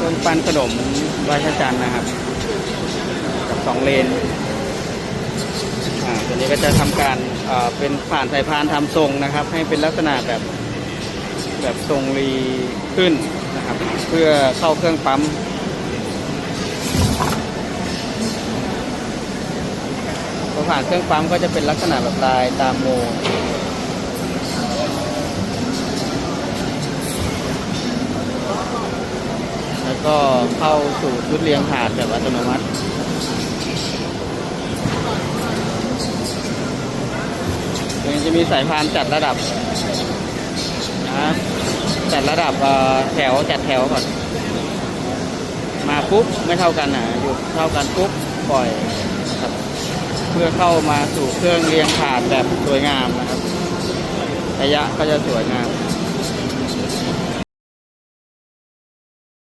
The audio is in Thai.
รื่องปั้นขนมไหว้พระจันนะครับ กับสองเลนอ่าตัวนี้ก็จะทำการอ่าเป็นผ่านสายพานทำทรงนะครับ ให้เป็นลักษณะแบบแบบทรงรีขึ้นนะครับ เพื่อเข้าเครื่องปั๊มพอผ่านเครื่องปั๊มก็จะเป็นลักษณะแบบลายตามโม ก็เข้าสู่ชุดเรียงถาดแบบอัตโนมัติมันจะมีสายพานจัดระดับนะจัดระดับแถวจัดแถวก่อน มาปุ๊บไม่เท่ากันนะหยุดเท่ากันปุ๊บปล่อยครับเพื่อเข้ามาสู่เครื่องเรียงถาดแบบสวยงามนะครับระยะก็จะสวยงาม